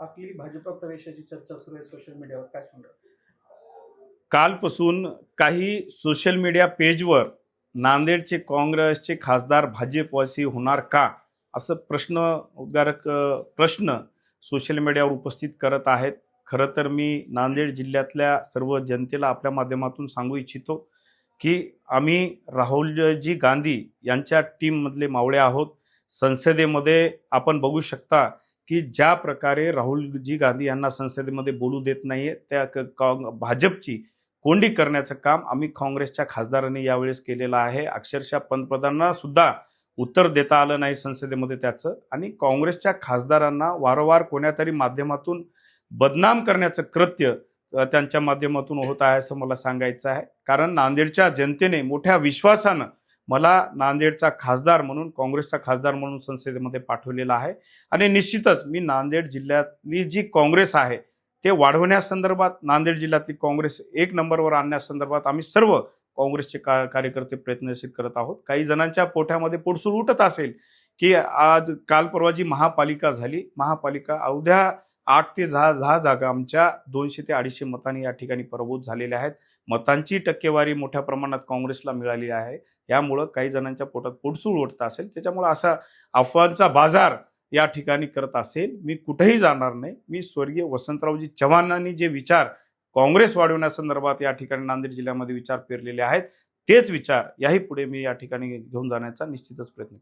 आपली भाजप प्रवेशाची चर्चा सुरू आहे सोशल मीडियावर काय सांगा कालपासून काही सोशल मीडिया पेजवर नांदेडचे काँग्रेसचे खासदार भाजपवासी होणार का? असं प्रश्न उद्गारक प्रश्न सोशल मीडियावर उपस्थित करत आहेत. खरं तर मी नांदेड जिल्ह्यातल्या सर्व जनतेला आपल्या माध्यमातून सांगू इच्छितो की आम्ही राहुलजी गांधी यांच्या टीममधले मावळे आहोत. संसदेमध्ये आपण बघू शकता की ज्या प्रकारे राहुलजी गांधी यांना संसदेमध्ये बोलू देत नाहीये त्या क- काँग- भाजपची कोंडी करण्याचं काम आम्ही काँग्रेसच्या खासदारांनी यावेळेस केलेलं आहे. अक्षरशः पंतप्रधानांना सुद्धा उत्तर देता आलं नाही संसदेमध्ये त्याचं आणि काँग्रेसच्या खासदारांना वारंवार कोण्यातरी माध्यमातून बदनाम करण्याचं कृत्य त्यांच्या माध्यमातून होत आहे असं मला सांगायचं आहे. कारण नांदेडच्या जनतेने मोठ्या विश्वासानं मला नांदेडचा खासदार म्हणून काँग्रेसचा खासदार म्हणून संसदेमध्ये पाठवलेला आहे. आणि निश्चितच मी नांदेड जिल्ह्यातली जी काँग्रेस आहे ते वाढवण्यासंदर्भात नांदेड जिल्ह्यातली काँग्रेस एक नंबरवर आणण्यासंदर्भात आम्ही सर्व काँग्रेसचे का कार्यकर्ते प्रयत्नशील करत आहोत. काही जणांच्या पोठ्यामध्ये पोटसूर उठत असेल की आज काल परवा जी महापालिका झाली महापालिका अवघ्या आठ ते दहा दहा जागा आमच्या दोनशे ते अडीचशे मतांनी या ठिकाणी पराभूत झालेल्या आहेत. मतांची टक्केवारी मोठ्या प्रमाणात काँग्रेसला मिळाली आहे. यामुळं काही जणांच्या पोटात पोटसूळ उठत असेल. त्याच्यामुळं असा अफवांचा बाजार या ठिकाणी करत असेल. मी कुठेही जाणार नाही. मी स्वर्गीय वसंतरावजी चव्हाणांनी जे विचार काँग्रेस वाढवण्यासंदर्भात या ठिकाणी नांदेड जिल्ह्यामध्ये विचार पेरलेले आहेत तेच विचार याही पुढे मी या ठिकाणी घेऊन जाण्याचा निश्चितच प्रयत्न करेन.